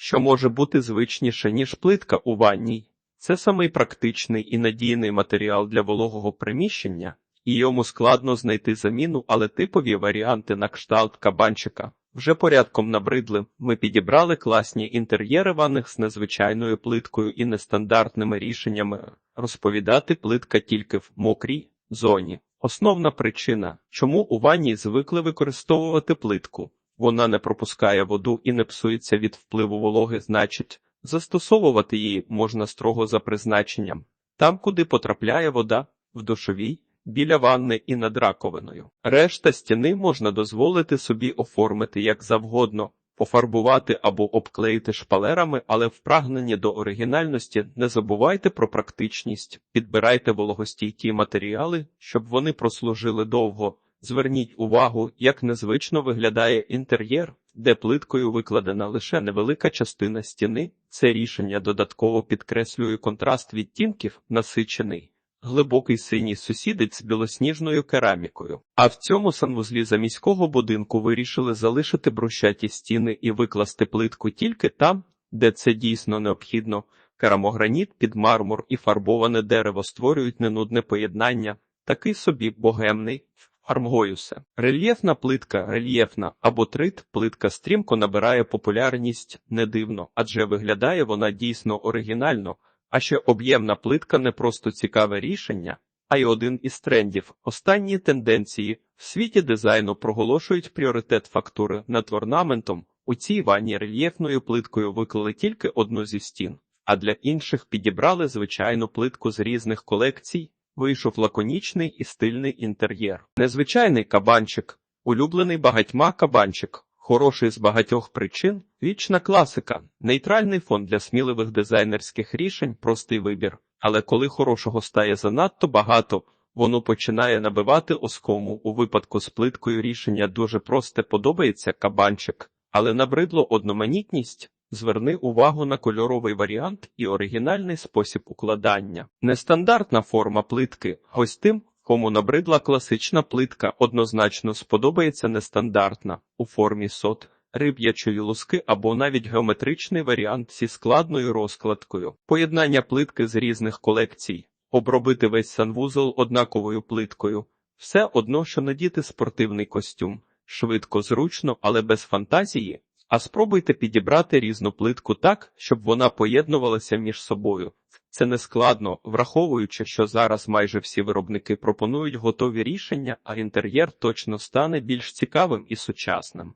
що може бути звичніше, ніж плитка у ванній. Це самий практичний і надійний матеріал для вологого приміщення, і йому складно знайти заміну, але типові варіанти на кшталт кабанчика вже порядком набридли. Ми підібрали класні інтер'єри ванних з незвичайною плиткою і нестандартними рішеннями. Розповідати плитка тільки в мокрій зоні. Основна причина, чому у ванні звикли використовувати плитку. Вона не пропускає воду і не псується від впливу вологи, значить, застосовувати її можна строго за призначенням. Там, куди потрапляє вода, в душовій, біля ванни і над раковиною. Решта стіни можна дозволити собі оформити як завгодно, пофарбувати або обклеїти шпалерами, але в прагненні до оригінальності не забувайте про практичність, підбирайте вологостійкі матеріали, щоб вони прослужили довго. Зверніть увагу, як незвично виглядає інтер'єр, де плиткою викладена лише невелика частина стіни. Це рішення додатково підкреслює контраст відтінків, насичений. Глибокий синій сусідець з білосніжною керамікою. А в цьому санвузлі за міського будинку вирішили залишити брущаті стіни і викласти плитку тільки там, де це дійсно необхідно. Керамограніт під мармур і фарбоване дерево створюють ненудне поєднання, такий собі богемний. Армгоюсе. Рельєфна плитка, рельєфна або трит плитка стрімко набирає популярність не дивно, адже виглядає вона дійсно оригінально, а ще об'ємна плитка не просто цікаве рішення, а й один із трендів. Останні тенденції в світі дизайну проголошують пріоритет фактури над орнаментом. У цій ванні рельєфною плиткою виклали тільки одну зі стін, а для інших підібрали звичайну плитку з різних колекцій. Вийшов лаконічний і стильний інтер'єр. Незвичайний кабанчик, улюблений багатьма кабанчик, хороший з багатьох причин, вічна класика, нейтральний фон для сміливих дизайнерських рішень, простий вибір. Але коли хорошого стає занадто багато, воно починає набивати оскому. У випадку з плиткою рішення дуже просте подобається кабанчик, але набридло одноманітність. Зверни увагу на кольоровий варіант і оригінальний спосіб укладання. Нестандартна форма плитки. Ось тим, кому набридла класична плитка, однозначно сподобається нестандартна у формі сот, риб'ячої луски або навіть геометричний варіант зі складною розкладкою. Поєднання плитки з різних колекцій, обробити весь санвузол однаковою плиткою. Все одно, що надіти спортивний костюм. Швидко, зручно, але без фантазії. А спробуйте підібрати різну плитку так, щоб вона поєднувалася між собою. Це не складно, враховуючи, що зараз майже всі виробники пропонують готові рішення, а інтер'єр точно стане більш цікавим і сучасним.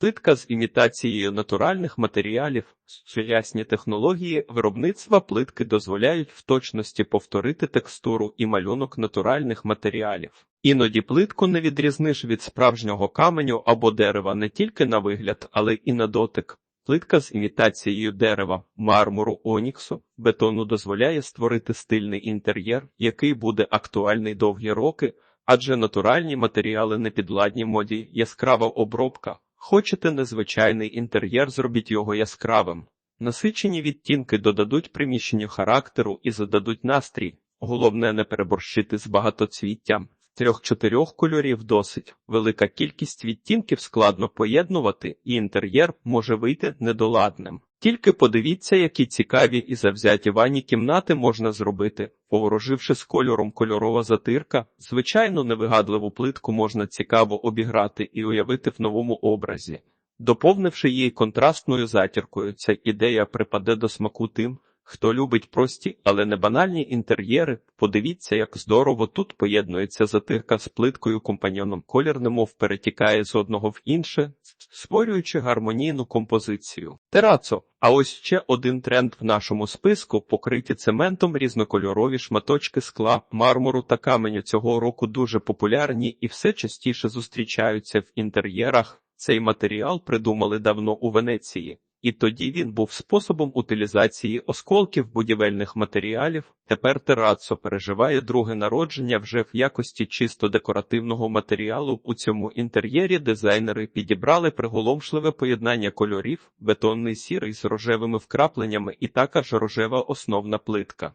Плитка з імітацією натуральних матеріалів, сучасні технології виробництва плитки дозволяють в точності повторити текстуру і малюнок натуральних матеріалів. Іноді плитку не відрізниш від справжнього каменю або дерева не тільки на вигляд, але і на дотик. Плитка з імітацією дерева, мармуру, оніксу, бетону дозволяє створити стильний інтер'єр, який буде актуальний довгі роки, адже натуральні матеріали не підладні моді, яскрава обробка. Хочете незвичайний інтер'єр, зробіть його яскравим. Насичені відтінки додадуть приміщенню характеру і зададуть настрій. Головне не переборщити з багатоцвіттям. Трьох-чотирьох кольорів досить. Велика кількість відтінків складно поєднувати, і інтер'єр може вийти недоладним. Тільки подивіться, які цікаві і завзяті ванні кімнати можна зробити, повороживши з кольором кольорова затирка, звичайно невигадливу плитку можна цікаво обіграти і уявити в новому образі. Доповнивши її контрастною затіркою, ця ідея припаде до смаку тим, Хто любить прості, але не банальні інтер'єри, подивіться, як здорово тут поєднується затирка з плиткою компаньоном. Колір немов перетікає з одного в інше, створюючи гармонійну композицію. Терацо. А ось ще один тренд в нашому списку покриті цементом різнокольорові шматочки скла, мармуру та каменю цього року дуже популярні і все частіше зустрічаються в інтер'єрах. Цей матеріал придумали давно у Венеції. І тоді він був способом утилізації осколків будівельних матеріалів. Тепер терацо переживає друге народження вже в якості чисто декоративного матеріалу. У цьому інтер'єрі дизайнери підібрали приголомшливе поєднання кольорів, бетонний сірий з рожевими вкрапленнями і також рожева основна плитка.